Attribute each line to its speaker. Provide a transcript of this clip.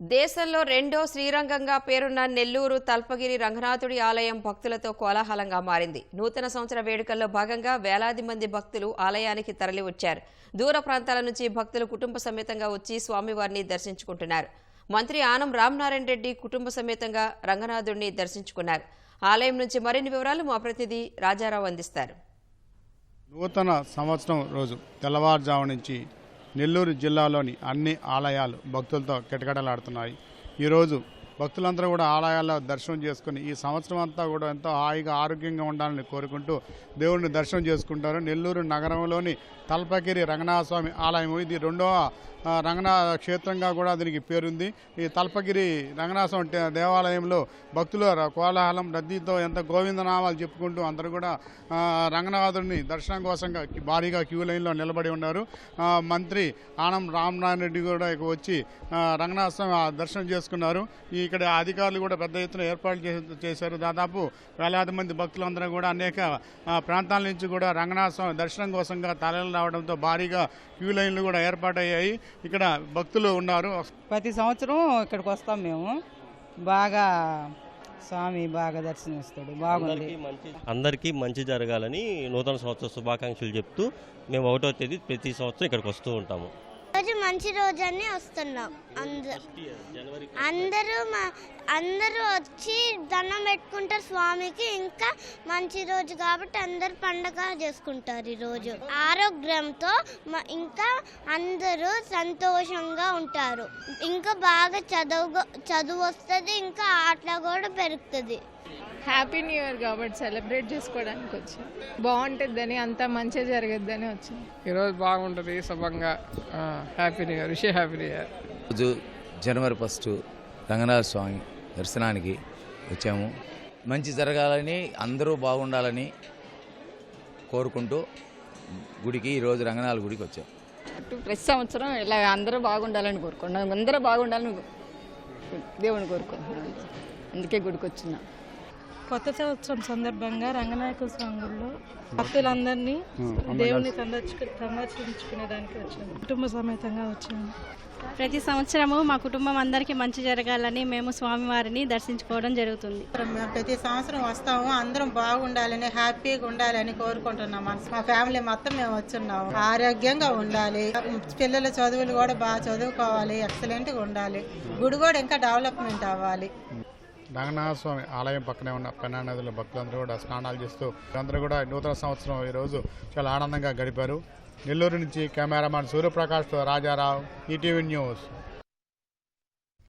Speaker 1: దేశంలో రెండో శ్రీరంగంగా పేరున్న నెల్లూరు తల్పగిరి రంగనాథుడి ఆలయం భక్తులతో కోలాహలంగా మారింది. నూతన సంవత్సర వేడుకల్లో భాగంగా వేలాది మంది భక్తులు ఆలయానికి తరలివచ్చారు. దూర ప్రాంతాల నుంచి భక్తులు కుటుంబ సమేతంగా వచ్చి స్వామివారిని దర్శించుకుంటున్నారు. మంత్రి ఆనం రామనారాయణ రెడ్డి కుటుంబ సమేతంగా రంగనాథుడిని దర్శించుకున్నారు. ఆలయం నుంచి మరిన్ని వివరాలు మా ప్రతినిధి రాజారావు అందిస్తారు.
Speaker 2: నూతన సంవత్సరం రోజు తెల్లవారుజాము నుంచి నెల్లూరు జిల్లాలోని అన్ని ఆలయాలు భక్తులతో కిటకిటలాడుతున్నాయి. ఈరోజు భక్తులందరూ కూడా ఆలయాల్లో దర్శనం చేసుకుని ఈ సంవత్సరం అంతా కూడా ఎంతో హాయిగా ఆరోగ్యంగా ఉండాలని కోరుకుంటూ దేవుడిని దర్శనం చేసుకుంటారు. నెల్లూరు నగరంలోని తల్పగిరి రంగనాథ స్వామి ఆలయం. ఇది రెండవ రంగనాథ క్షేత్రంగా కూడా దీనికి పేరుంది. ఈ తల్పగిరి రంగనాథ స్వామి దేవాలయంలో భక్తుల కోలాహలం రద్దీతో ఎంత గోవిందనామాలు చెప్పుకుంటూ అందరూ కూడా రంగనాథుడిని దర్శనం కోసంగా భారీగా క్యూ లైన్లో నిలబడి ఉన్నారు. మంత్రి ఆనం రామనారాయణ రెడ్డి కూడా వచ్చి రంగనాథస్వామి రంగనాథ స్వామి దర్శనం చేసుకున్నారు. ఈ ఇక్కడ అధికారులు కూడా పెద్ద ఎత్తున ఏర్పాట్లు చేశారు. దాదాపు వేలాది మంది భక్తులందరూ కూడా అనేక ప్రాంతాల నుంచి కూడా రంగనాథ స్వామి దర్శనం కోసంగా తరలి రావడంతో భారీగా క్యూ లైన్లు కూడా ఏర్పాటయ్యాయి. ఇక్కడ భక్తులు ఉన్నారు.
Speaker 3: ప్రతి సంవత్సరం ఇక్కడికి వస్తాం మేము. బాగా స్వామి బాగా దర్శనమిస్తాడు. బాగుంది.
Speaker 4: అందరికీ మంచి అందరికీ మంచి జరగాలని నూతన సంవత్సర శుభాకాంక్షలు చెప్తూ మేము ఒకటో తేదీ ప్రతి సంవత్సరం ఇక్కడికి వస్తూ ఉంటాము.
Speaker 5: మంచి రోజు అని వస్తున్నాం అందరు అందరూ మా- అందరూ వచ్చి దండం పెట్టుకుంటారు స్వామికి. ఇంకా మంచి రోజు కాబట్టి అందరు పండగ చేసుకుంటారు ఈ రోజు. ఆరోగ్యంతో మ- ఇంకా అందరూ సంతోషంగా ఉంటారు. ఇంకా బాగా చదువు చదువు వస్తుంది ఇంకా ఆటలు కూడా పెరుగుతుంది.
Speaker 6: హ్యాపీ న్యూ ఇయర్ కాబట్టి సెలబ్రేట్ చేసుకోవడానికి వచ్చాం. బాగుంటుందని అంతా మంచిగా జరగద్దని వచ్చాం.
Speaker 7: ఈరోజు బాగుంటుంది శుభంగా. హ్యాపీ న్యూ ఇయర్ విషయ హ్యాపీ న్యూ ఇయర్
Speaker 8: రోజు జనవరి ఫస్ట్ రంగనాథ స్వామి దర్శనానికి వచ్చాము. మంచి జరగాలని అందరూ బాగుండాలని కోరుకుంటూ గుడికి ఈరోజు రంగనాథ గుడికి వచ్చాం.
Speaker 9: ప్రతి సంవత్సరం ఇలా అందరూ బాగుండాలని కోరుకుంటున్నాం. అందరూ బాగుండాలని దేవుని కోరుకుంటున్నాం. అందుకే గుడికి వచ్చినాం.
Speaker 10: కొత్త సంవత్సరం సందర్భంగా రంగనాయక స్వామిలో భక్తులందరినీ దేవుని సందర్శించు సందర్శించుకునేదానికి వచ్చాము కుటుంబ సమేతంగా వచ్చాము
Speaker 11: ప్రతి సంవత్సరము మా కుటుంబం అందరికీ మంచి జరగాలని మేము స్వామివారిని దర్శించుకోవడం జరుగుతుంది.
Speaker 3: ప్రతి సంవత్సరం వస్తాము అందరం బాగుండాలని హ్యాపీగా ఉండాలని కోరుకుంటున్నాం. మా ఫ్యామిలీ మొత్తం మేము వచ్చున్నాము. ఆరోగ్యంగా ఉండాలి. పిల్లల చదువులు కూడా బాగా చదువుకోవాలి ఎక్సలెంట్గా ఉండాలి. గుడి కూడా ఇంకా డెవలప్మెంట్ అవ్వాలి.
Speaker 2: రంగనాథస్వామి ఆలయం పక్కనే ఉన్న పెన్నా నదిలో భక్తులందరూ కూడా స్నానాలు చేస్తూ అందరూ కూడా నూతన సంవత్సరం ఈరోజు చాలా ఆనందంగా గడిపారు. నెల్లూరు నుంచి కెమెరామాన్ సూర్యప్రకాష్తో రాజారావు ఈటీవీ న్యూస్.